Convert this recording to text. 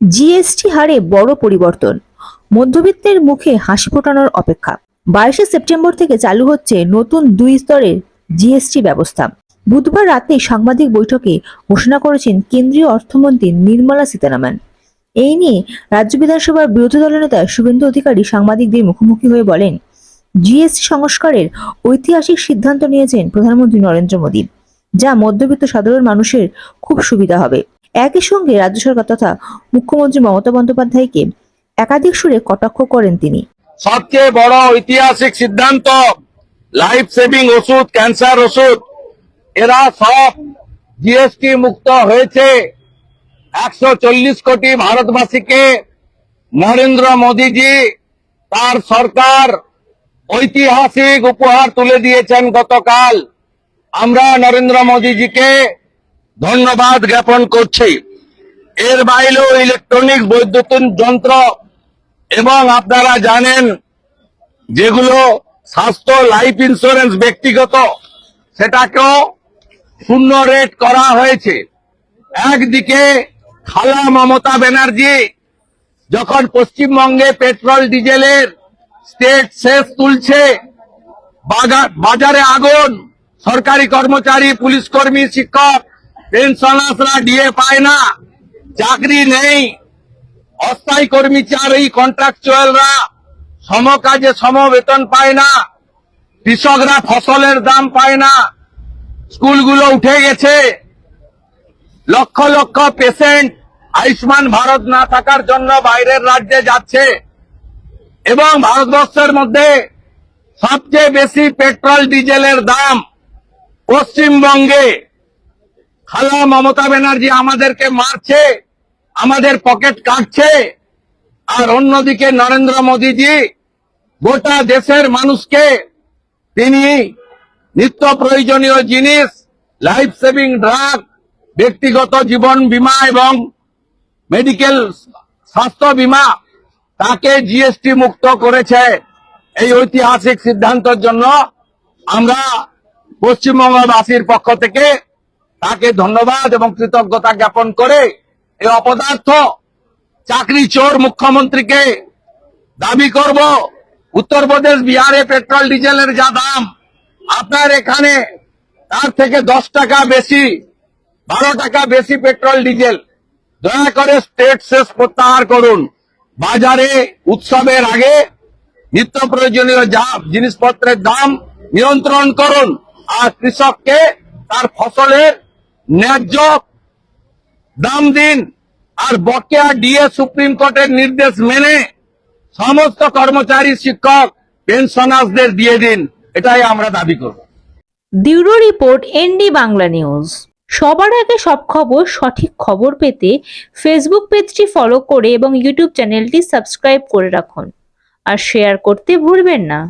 GST হারে বড় পরিবর্তন। মধ্যবিত্তের মুখে হাসি ফোটানোর অপেক্ষা। বাইশে সেপ্টেম্বর থেকে চালু হচ্ছে নতুন দুই স্তরের জিএসটি ব্যবস্থা। বুধবার রাতে সাংবাদিক বৈঠকে ঘোষণা করেছেন কেন্দ্রীয় অর্থমন্ত্রী নির্মলা সীতারামন। এই নিয়ে রাজ্য বিধানসভার বিরোধী দলের দলনেতা শুভেন্দু অধিকারী সাংবাদিকদের মুখোমুখি হয়ে বলেন, জিএসটি সংস্কারের ঐতিহাসিক সিদ্ধান্ত নিয়েছেন প্রধানমন্ত্রী নরেন্দ্র মোদী, যা মধ্যবিত্ত সাধারণ মানুষের খুব সুবিধা হবে। একই সঙ্গে রাজ্য সরকার তথা মুখ্যমন্ত্রী মমতা বন্দ্যোপাধ্যায়কে একাধিক সুরে কটাক্ষ করেন তিনি। সবচেয়ে বড় ঐতিহাসিক সিদ্ধান্ত লাইফ সেভিং ওষুধ ক্যান্সার ওষুধ, এরা সব জিএসটি মুক্ত হয়েছে। একশো চল্লিশ কোটি ভারতবাসীকে নরেন্দ্র মোদীজি তার সরকার ঐতিহাসিক উপহার তুলে দিয়েছেন গতকাল। আমরা নরেন্দ্র মোদীজিকে ধন্যবাদ জ্ঞাপন করছি। এর বাইরেও ইলেকট্রনিক বৈদ্যুতিন যন্ত্র এবং আপনারা জানেন যেগুলো স্বাস্থ্য, লাইফ ইন্স্যুরেন্স ব্যক্তিগত, সেটাকেও শূন্য রেট করা হয়েছে। একদিকে খালা মমতা ব্যানার্জি যখন পশ্চিমবঙ্গে পেট্রোল, ডিজেলের স্টেট শেষ তুলছে বাজারে আগুন, সরকারি কর্মচারী, পুলিশ কর্মী, শিক্ষক পেনশনার্সরা ডিএ পায় না, চাকরি নেই। অস্থায়ী কর্মচারী কন্ট্রাকচুয়ালরা সম কাজে সম বেতন পায় না, কৃষকরা ফসলের দাম পায় না। স্কুলগুলো উঠে গেছে। লক্ষ লক্ষ পেশেন্ট আয়ুষ্মান ভারত না থাকার জন্য বাইরের রাজ্যে যাচ্ছে। এবং ভারতবর্ষের মধ্যে সবচেয়ে বেশি পেট্রোল, ডিজেলের দাম পশ্চিমবঙ্গে খালা মমতা ব্যানার্জি আমাদেরকে মারছে, আমাদের পকেট কাটছে আর অন্যদিকে নরেন্দ্র মোদীজি গোটা দেশের মানুষকে, তিনি নিত্য প্রয়োজনীয় জিনিস লাইফ সেভিং ড্রাগ ব্যক্তিগত জীবন বীমা এবং মেডিকেল স্বাস্থ্য বীমা, তাকে জিএসটি মুক্ত করেছে। এই ঐতিহাসিক সিদ্ধান্তের জন্য আমরা পশ্চিমবঙ্গবাসীর পক্ষ থেকে তাকে ধন্যবাদ এবং কৃতজ্ঞতা জ্ঞাপন করে এই অপদার্থ চাকরি চোর মুখ্যমন্ত্রীকে দাবি করব। উত্তরপ্রদেশ বিহারে পেট্রোল, ডিজেলের যা দাম, আপনার এখানে তার থেকে দশ টাকা বেশি, বারো টাকা বেশি পেট্রোল, ডিজেল। দয়া করে স্টেট শেষ প্রত্যাহার করুন। বাজারে উৎসবের আগে নিত্য প্রয়োজনীয় যা জিনিসপত্রের দাম নিয়ন্ত্রণ করুন। আর কৃষককে তার ফসলের ন্যায্য দাম দিন আর বকেয়া ডিএ সুপ্রিম কোর্টের নির্দেশ মেনে সমস্ত কর্মচারী, শিক্ষক, পেনশনার্সদের দিয়ে দিন। এটাই আমরা দাবি করব। Bureau report, ND Bangla news. সবার আগে সব খবর, সঠিক খবর পেতে ফেসবুক পেজটি ফলো করে এবং ইউটিউব চ্যানেলটি সাবস্ক্রাইব করে রাখুন। আর শেয়ার করতে ভুলবেন না।